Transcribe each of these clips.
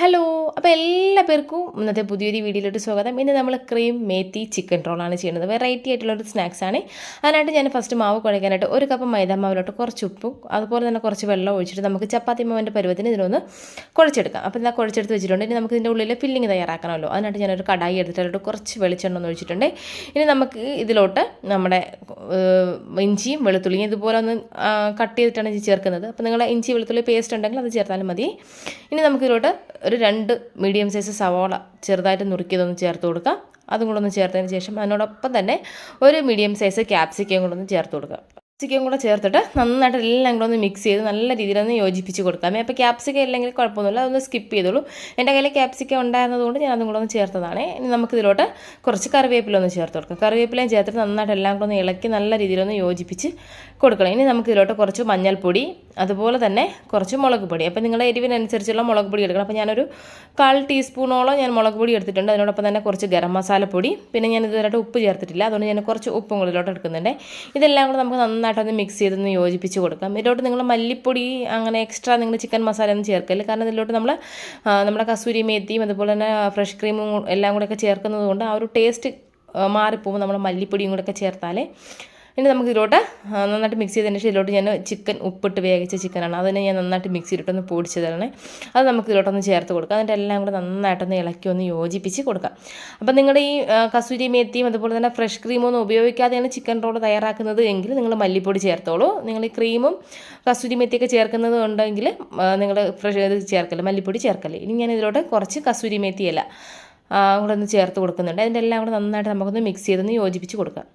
Hello അപ്പോൾ എല്ലാ പേർക്കും ഇന്നത്തെ പുതിയൊരു വീഡിയോയിലോട്ട് സ്വാഗതം. ഇന്ന് നമ്മൾ ക്രീം മേത്തി ചിക്കൻ റോളാണ് ചെയ്യുന്നത്. വെറൈറ്റി ആയിട്ടുള്ള ഒരു സ്നാക്സ് ആണ്. അതിനായിട്ട് ഞാൻ ഫസ്റ്റ് മാവ് കുഴക്കാനായിട്ട് ഒരു കപ്പ് മൈദ മാവിലോട്ട് കുറച്ച് ഉപ്പും അതുപോലെ തന്നെ കുറച്ച് വെള്ളം ഒഴിച്ചിട്ട് നമുക്ക് ചപ്പാത്തി മാവിന്റെ പരുവത്തിന് ഇതിനൊന്ന് കുഴച്ചെടുക്കാം. അപ്പോൾ ഇതാ കുഴച്ചെടുത്ത് വെച്ചിട്ടുണ്ട്. ഇനി നമുക്ക് ഇതിന്റെ ഉള്ളിൽ ഫില്ലിങ് തയ്യാറാക്കണമല്ലോ. അതിനായിട്ട് ഞാനൊരു കടായി എടുത്തിട്ട് അതിലോട്ട് കുറച്ച് വെളിച്ചെണ്ണ ഒന്ന് ഒഴിച്ചിട്ടുണ്ട്. ഇനി നമുക്ക് ഇതിലോട്ട് നമ്മുടെ ഇഞ്ചിയും വെളുത്തുള്ളിയും ഇതുപോലെ ഒന്ന് കട്ട് ചെയ്തിട്ടാണ് ഇത് ചേർക്കുന്നത്. അപ്പോൾ നിങ്ങൾ ഇഞ്ചി വെളുത്തുള്ളി പേസ്റ്റ് ഉണ്ടെങ്കിൽ അത് ചേർത്താലും മതി. ഇനി നമുക്ക് ഇതിലോട്ട് ഒരു രണ്ട് മീഡിയം സൈസ് സവോള ചെറുതായിട്ട് നുറുക്കിയതൊന്ന് ചേർത്ത് കൊടുക്കാം. അതും കൂടെ ഒന്ന് ചേർത്തതിന് ശേഷം അതിനോടൊപ്പം തന്നെ ഒരു മീഡിയം സൈസ് ക്യാപ്സിക്കം കൂടെ ഒന്ന് ചേർത്ത് കൊടുക്കുക ക്യാപ്സിക്കം കൂടെ ചേർത്തിട്ട് നന്നായിട്ട് എല്ലാം കൂടെ ഒന്ന് മിക്സ് ചെയ്ത് നല്ല രീതിയിലൊന്ന് യോജിപ്പിച്ച് കൊടുക്കാം. അപ്പോൾ ക്യാപ്സിക്കം ഇല്ലെങ്കിൽ കുഴപ്പമൊന്നുമില്ല. അതൊന്ന് സ്കിപ്പ് ചെയ്തോളൂ. എന്റെ കയ്യിൽ ക്യാപ്സിക്കം ഉണ്ടായിരുന്നതുകൊണ്ട് ഞാൻ അതും കൂടെ ഒന്ന് ചേർത്തതാണ്. ഇനി നമുക്ക് ഇതിലോട്ട് കുറച്ച് കറിവേപ്പില ഒന്ന് ചേർത്ത് കൊടുക്കാം. കറിവേപ്പിലയും ചേർത്തിട്ട് നന്നായിട്ട് എല്ലാം കൂടെ ഒന്ന് ഇളക്കി നല്ല രീതിയിലൊന്ന് യോജിപ്പിച്ച് കൊടുക്കണം. ഇനി നമുക്ക് ഇതിലോട്ട് കുറച്ച് മഞ്ഞൾപ്പൊടി അതുപോലെ തന്നെ കുറച്ച് മുളക് പൊടി. അപ്പോൾ നിങ്ങളുടെ എരിവിനനുസരിച്ചുള്ള മുളക് പൊടി എടുക്കണം. അപ്പോൾ ഞാനൊരു കാൽ ടീസ്പൂണോളം ഞാൻ മുളക് പൊടി എടുത്തിട്ടുണ്ട്. അതിനോടൊപ്പം തന്നെ കുറച്ച് ഗരം മസാലപ്പൊടി പിന്നെ ഞാൻ ഇതുവരെയായിട്ട് ഉപ്പ് ചേർത്തിട്ടില്ല. അതുകൊണ്ട് ഞാൻ കുറച്ച് ഉപ്പും കൂടുതലോട്ട് എടുക്കുന്നുണ്ട്. ഇതെല്ലാം കൂടെ നമുക്ക് നന്നായിട്ടൊന്ന് മിക്സ് ചെയ്തൊന്ന് യോജിപ്പിച്ച് കൊടുക്കാം. ഇതിലോട്ട് നിങ്ങൾ മല്ലിപ്പൊടി അങ്ങനെ എക്സ്ട്രാ നിങ്ങൾ ചിക്കൻ മസാല ഒന്നും ചേർക്കല്ല കാരണം ഇതിലോട്ട് നമ്മൾ നമ്മുടെ കസൂരി മേത്തിയും അതുപോലെ തന്നെ ഫ്രഷ് ക്രീമും എല്ലാം കൂടെയൊക്കെ ചേർക്കുന്നത് കൊണ്ട് ആ ഒരു ടേസ്റ്റ് മാറിപ്പോകുമ്പോൾ നമ്മൾ മല്ലിപ്പൊടിയും കൂടെയൊക്കെ ചേർത്താലേ ഇനി നമുക്ക് ഇതിലോട്ട് നന്നായിട്ട് മിക്സ് ചെയ്തതിന് ശേഷം ഇതിലോട്ട് ഞാൻ ചിക്കൻ ഉപ്പിട്ട് വേവിച്ച ചിക്കനാണ് അതിനെ ഞാൻ നന്നായിട്ട് മിക്സിയിലിട്ടൊന്ന് പൊടിച്ച് തരണേ അത് നമുക്ക് ഇതിലോട്ടൊന്ന് ചേർത്ത് കൊടുക്കാം. അതിന്റെ എല്ലാം കൂടെ നന്നായിട്ടൊന്ന് ഇളക്കി ഒന്ന് യോജിപ്പിച്ച് കൊടുക്കാം. അപ്പം നിങ്ങളുടെ ഈ കസൂരി മേത്തിയും അതുപോലെ തന്നെ ഫ്രഷ് ക്രീമൊന്നും ഉപയോഗിക്കാതെയാണ് ചിക്കൻ റോൾ തയ്യാറാക്കുന്നത് എങ്കിൽ നിങ്ങൾ മല്ലിപ്പൊടി ചേർത്തോളൂ. നിങ്ങൾ ഈ ക്രീമും കസൂരി മേത്തിയൊക്കെ ചേർക്കുന്നത് ഉണ്ടെങ്കിൽ നിങ്ങൾ ഫ്രഷ് ഇത് ചേർക്കല്ല മല്ലിപ്പൊടി ചേർക്കല്ലേ. ഇനി ഞാൻ ഇതിലോട്ട് കുറച്ച് കസൂരി മേത്തിയല്ല കൂടെ ഒന്ന് ചേർത്ത് കൊടുക്കുന്നുണ്ട്. അതിന്റെ എല്ലാം കൂടെ നന്നായിട്ട് നമുക്കൊന്ന് മിക്സ് ചെയ്തൊന്ന് യോജിപ്പിച്ച് കൊടുക്കാം.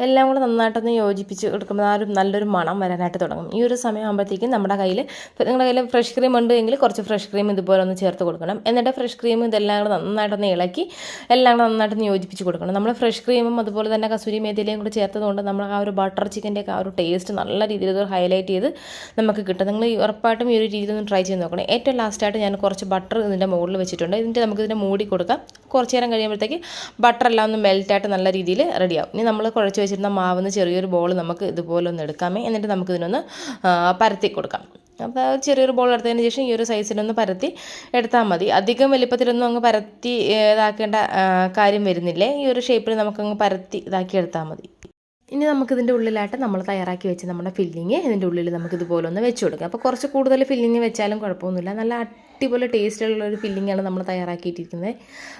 എല്ലാം കൂടെ നന്നായിട്ടൊന്ന് യോജിപ്പിച്ച് എടുക്കുമ്പോൾ ആ ഒരു നല്ലൊരു മണം വരാനായിട്ട് തുടങ്ങും. ഈ ഒരു സമയമാകുമ്പോഴത്തേക്കും നമ്മുടെ കയ്യിൽ നിങ്ങളുടെ കയ്യിൽ ഫ്രഷ് ക്രീം ഉണ്ട് എങ്കിൽ കുറച്ച് ഫ്രഷ് ക്രീം ഇതുപോലെ ഒന്ന് ചേർത്ത് കൊടുക്കണം. എന്നിട്ട് ഫ്രഷ് ക്രീം ഇതെല്ലാം കൂടെ നന്നായിട്ടൊന്ന് ഇളക്കി എല്ലാം കൂടെ നന്നായിട്ടൊന്ന് യോജിപ്പിച്ച് കൊടുക്കണം. നമ്മൾ ഫ്രഷ് ക്രീമും അതുപോലെ തന്നെ കസൂരി മേത്തിയിലേയും കൂടെ ചേർത്തതുകൊണ്ട് നമ്മൾ ആ ഒരു ബട്ടർ ചിക്കന്റെ ആ ഒരു ടേസ്റ്റ് നല്ല രീതിയിൽ ഹൈലൈറ്റ് ചെയ്ത് നമുക്ക് കിട്ടും. നിങ്ങൾ ഉറപ്പായിട്ടും ഈ ഒരു രീതിയിൽ ഒന്ന് ട്രൈ ചെയ്ത് നോക്കണം. ഏറ്റവും ലാസ്റ്റായിട്ട് ഞാൻ കുറച്ച് ബട്ടർ ഇതിന്റെ മുകളിൽ വെച്ചിട്ടുണ്ട്. ഇതിന്റെ നമുക്ക് ഇതിനെ മൂടി കൊടുക്കാം. കുറച്ച് നേരം കഴിയുമ്പോഴത്തേക്ക് ബട്ടർ എല്ലാം ഒന്ന് മെൽറ്റായിട്ട് നല്ല രീതിയിൽ റെഡിയാവും ഇനി നമ്മൾ കുഴച്ച് വെച്ചിരുന്ന മാവിന്ന് ചെറിയൊരു ബോൾ നമുക്ക് ഇതുപോലെ ഒന്ന് എടുക്കാമേ. എന്നിട്ട് നമുക്കിതിനൊന്ന് പരത്തി കൊടുക്കാം. അപ്പോൾ ചെറിയൊരു ബോൾ എടുത്തതിന് ശേഷം ഈ ഒരു സൈസിലൊന്ന് പരത്തി എടുത്താൽ മതി. അധികം വലിപ്പത്തിലൊന്നും അങ്ങ് പരത്തി ഇതാക്കേണ്ട കാര്യം വരുന്നില്ലേ? ഈ ഒരു ഷേപ്പിൽ നമുക്കങ്ങ് പരത്തി ഇതാക്കി എടുത്താൽ മതി. ഇനി നമുക്കിതിന്റെ ഉള്ളിലായിട്ട് നമ്മൾ തയ്യാറാക്കി വെച്ച് നമ്മുടെ ഫില്ലിങ് ഇതിന്റെ ഉള്ളിൽ നമുക്ക് ഇതുപോലെ ഒന്ന് വെച്ച് കൊടുക്കാം. അപ്പോൾ കുറച്ച് കൂടുതൽ ഫില്ലിങ് വെച്ചാലും കുഴപ്പമൊന്നുമില്ല. നല്ല അടിപൊളി ടേസ്റ്റുള്ള ഒരു ഫില്ലിങ്ങാണ് നമ്മൾ തയ്യാറാക്കിയിട്ടിരിക്കുന്നത്.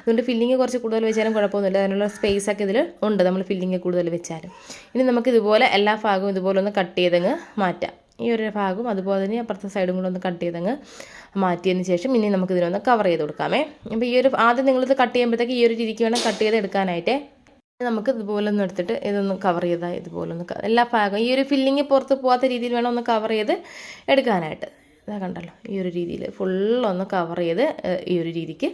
അതുകൊണ്ട് ഫില്ലിങ് കുറച്ച് കൂടുതൽ വെച്ചാലും കുഴപ്പമൊന്നുമില്ല. അതിനുള്ള സ്പേസ് ഒക്കെ ഇതിൽ ഉണ്ട് നമ്മൾ ഫില്ലിങ് കൂടുതൽ വെച്ചാലും. ഇനി നമുക്ക് ഇതുപോലെ എല്ലാ ഭാഗവും ഇതുപോലെ ഒന്ന് കട്ട് ചെയ്തങ്ങ് മാറ്റാം. ഈ ഒരു ഭാഗവും അതുപോലെ തന്നെ അപ്പുറത്തെ സൈഡും കൂടെ ഒന്ന് കട്ട് ചെയ്തങ്ങ് മാറ്റിയതിന് ശേഷം ഇനി നമുക്ക് ഇതിനൊന്ന് കവർ ചെയ്ത് കൊടുക്കാമേ. അപ്പോൾ ഈ ഒരു ആദ്യം നിങ്ങളിത് കട്ട് ചെയ്യുമ്പോഴത്തേക്ക് ഈ ഒരു രീതിക്ക് വേണം കട്ട് ചെയ്ത് എടുക്കാനായിട്ടേ നമുക്ക് ഇതുപോലെ ഒന്ന് എടുത്തിട്ട് ഇതൊന്ന് കവർ ചെയ്താൽ ഇതുപോലെ ഒന്ന് എല്ലാ ഭാഗം ഈ ഒരു ഫില്ലിങ് പുറത്ത് പോകാത്ത രീതിയിൽ വേണം ഒന്ന് കവർ ചെയ്ത് എടുക്കാനായിട്ട്. ഇതാ കണ്ടല്ലോ ഈ ഒരു രീതിയിൽ ഫുള്ളൊന്ന് കവർ ചെയ്ത് ഈ ഒരു രീതിക്ക്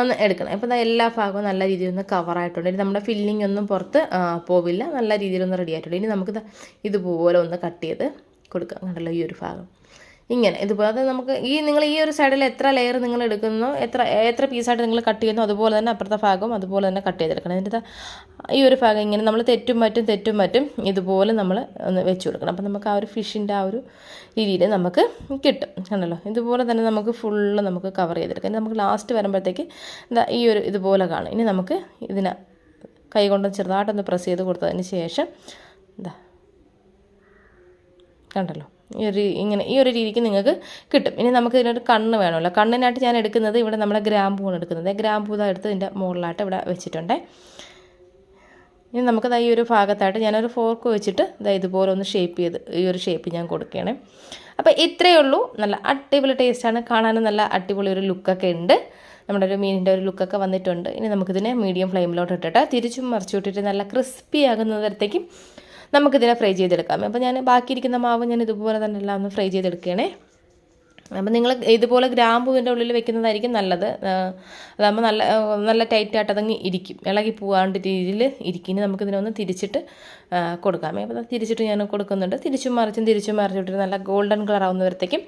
ഒന്ന് എടുക്കണം. ഇപ്പം എല്ലാ ഭാഗവും നല്ല രീതിയിൽ ഒന്ന് കവറായിട്ടുണ്ട് ഇനി നമ്മുടെ ഫില്ലിംഗ് ഒന്നും പുറത്ത് പോവില്ല. നല്ല രീതിയിലൊന്ന് റെഡി ആയിട്ടുണ്ട്. ഇനി നമുക്ക് ഇതുപോലെ ഒന്ന് കട്ട് ചെയ്ത് കൊടുക്കാം. കണ്ടല്ലോ ഈ ഒരു ഭാഗം. ഇങ്ങനെ. ഇതുപോലെ നമുക്ക് ഈ നിങ്ങൾ ഈ ഒരു സൈഡിൽ എത്ര ലെയർ നിങ്ങൾ എടുക്കുന്നു എത്ര എത്ര പീസായിട്ട് നിങ്ങൾ കട്ട് ചെയ്യുന്നു അതുപോലെ തന്നെ അപ്പുറത്തെ ഭാഗം അതുപോലെ തന്നെ കട്ട് ചെയ്തെടുക്കണം. എന്നിട്ട് ഈ ഒരു ഭാഗം ഇങ്ങനെ നമ്മൾ തെറ്റും മറ്റും തെറ്റും മറ്റും ഇതുപോലെ നമ്മൾ ഒന്ന് വെച്ച് കൊടുക്കണം. അപ്പം നമുക്ക് ആ ഒരു ഫിഷിന്റെ ആ ഒരു രീതിയിൽ നമുക്ക് കിട്ടും. കണ്ടല്ലോ? ഇതുപോലെ തന്നെ നമുക്ക് ഫുള്ള് നമുക്ക് കവർ ചെയ്തെടുക്കാം. ഇനി നമുക്ക് ലാസ്റ്റ് വരുമ്പോഴത്തേക്ക് ഈ ഒരു ഇതുപോലെ കാണും. ഇനി നമുക്ക് ഇതിനെ കൈ കൊണ്ട് ചെറുതായിട്ടൊന്ന് പ്രസ് ചെയ്ത് കൊടുത്തതിന് ശേഷം എന്താ കണ്ടല്ലോ? ഒരു ഇങ്ങനെ ഈ ഒരു രീതിക്ക് നിങ്ങൾക്ക് കിട്ടും. ഇനി നമുക്ക് ഇതിനൊരു കണ്ണ് വേണമല്ലോ. കണ്ണിനായിട്ട് ഞാൻ എടുക്കുന്നത് ഇവിടെ നമ്മുടെ ഗ്രാമ്പൂണ് എടുക്കുന്നത്. ഗ്രാമ്പൂ ഇതാ എടുത്ത് ഇതിന്റെ മുകളിലായിട്ട് ഇവിടെ വെച്ചിട്ടുണ്ട്. ഇനി നമുക്ക് ഈ ഒരു ഭാഗത്തായിട്ട് ഞാനൊരു ഫോർക്ക് വെച്ചിട്ട് ഇതാ ഇതുപോലെ ഒന്ന് ഷേപ്പ് ചെയ്ത് ഈ ഒരു ഷേപ്പ് ഞാൻ കൊടുക്കുകയാണ്. അപ്പോൾ ഇത്രയേ ഉള്ളൂ. നല്ല അടിപൊളി ടേസ്റ്റാണ് കാണാനും നല്ല അടിപൊളി ഒരു ലുക്കൊക്കെ ഉണ്ട്. നമ്മുടെ ഒരു മീനിന്റെ ഒരു ലുക്കൊക്കെ വന്നിട്ടുണ്ട്. ഇനി നമുക്കിതിനെ മീഡിയം ഫ്ലെയിമിലോട്ട് ഇട്ടിട്ട് തിരിച്ചും മറിച്ചു വിട്ടിട്ട് നല്ല ക്രിസ്പി ആകുന്നതരത്തേക്കും നമുക്കിതിനെ ഫ്രൈ ചെയ്തെടുക്കാം. അപ്പോൾ ഞാൻ ബാക്കിയിരിക്കുന്ന മാവ് ഞാൻ ഇതുപോലെ തന്നെ എല്ലാം ഒന്ന് ഫ്രൈ ചെയ്തെടുക്കുകയാണേ അപ്പം നിങ്ങൾ ഇതുപോലെ ഗ്രാമ്പൂവിന്റെ ഉള്ളിൽ വെക്കുന്നതായിരിക്കും നല്ലത്. അതാകുമ്പോൾ നല്ല നല്ല ടൈറ്റായിട്ട് അതങ്ങ് ഇരിക്കും. ഇളകി പോകാണ്ട് രീതിയിൽ ഇരിക്കും. നമുക്കിതിനൊന്ന് തിരിച്ചിട്ട് കൊടുക്കാമേ അപ്പോൾ തിരിച്ചിട്ട് ഞാൻ കൊടുക്കുന്നുണ്ട്. തിരിച്ചും മറിച്ചും തിരിച്ചും മറിച്ചിട്ട് നല്ല ഗോൾഡൻ കളർ ആവുന്നവരത്തേക്കും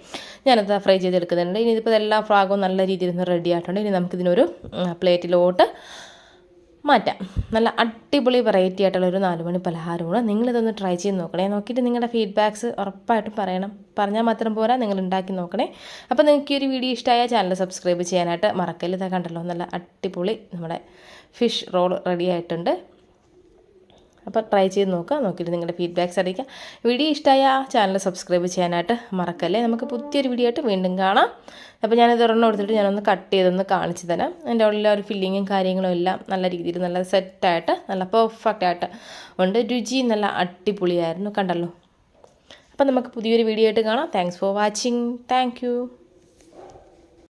ഞാനത് ഫ്രൈ ചെയ്തെടുക്കുന്നുണ്ട്. ഇനി ഇതിപ്പോൾ എല്ലാ ഫ്രാഗും നല്ല രീതിയിൽ റെഡി ആയിട്ടുണ്ട്. ഇനി നമുക്കിതിനൊരു പ്ലേറ്റിലോട്ട് മാറ്റാം. നല്ല അടിപൊളി വെറൈറ്റി ആയിട്ടുള്ള ഒരു നാലുമണി പലഹാരമാണ്. നിങ്ങളിതൊന്ന് ട്രൈ ചെയ്ത് നോക്കണേ. നോക്കിയിട്ട് നിങ്ങളുടെ ഫീഡ്ബാക്ക്സ് ഉറപ്പായിട്ടും പറയണം. പറഞ്ഞാൽ മാത്രം പോരാ നിങ്ങൾ ഉണ്ടാക്കി നോക്കണേ. അപ്പോൾ നിങ്ങൾക്ക് ഈ ഒരു വീഡിയോ ഇഷ്ടമായ ചാനൽ സബ്സ്ക്രൈബ് ചെയ്യാനായിട്ട് മറക്കല്ലേ കണ്ടല്ലോ നല്ല അടിപൊളി നമ്മുടെ ഫിഷ് റോൾ റെഡി ആയിട്ടുണ്ട്. അപ്പോൾ ട്രൈ ചെയ്ത് നോക്കുക. നോക്കിയിട്ട് നിങ്ങളുടെ ഫീഡ്ബാക്ക്സ് അറിയിക്കുക. വീഡിയോ ഇഷ്ടമായ ചാനൽ സബ്സ്ക്രൈബ് ചെയ്യാനായിട്ട് മറക്കല്ലേ? നമുക്ക് പുതിയൊരു വീഡിയോ ആയിട്ട് വീണ്ടും കാണാം. അപ്പോൾ ഞാനിത് ഒരെണ്ണം എടുത്തിട്ട് ഞാനൊന്ന് കട്ട് ചെയ്തൊന്ന് കാണിച്ചു തരാം. എന്റെ ഉള്ളിൽ ഒരു ഫില്ലിങ്ങും കാര്യങ്ങളും എല്ലാം നല്ല രീതിയിൽ നല്ല സെറ്റായിട്ട് നല്ല പെർഫെക്റ്റ് ആയിട്ട് ഉണ്ട്. രുചി നല്ല അടിപൊളിയായിരുന്നു. കണ്ടല്ലോ. അപ്പോൾ നമുക്ക് പുതിയൊരു വീഡിയോ ആയിട്ട് കാണാം. Thanks for watching thank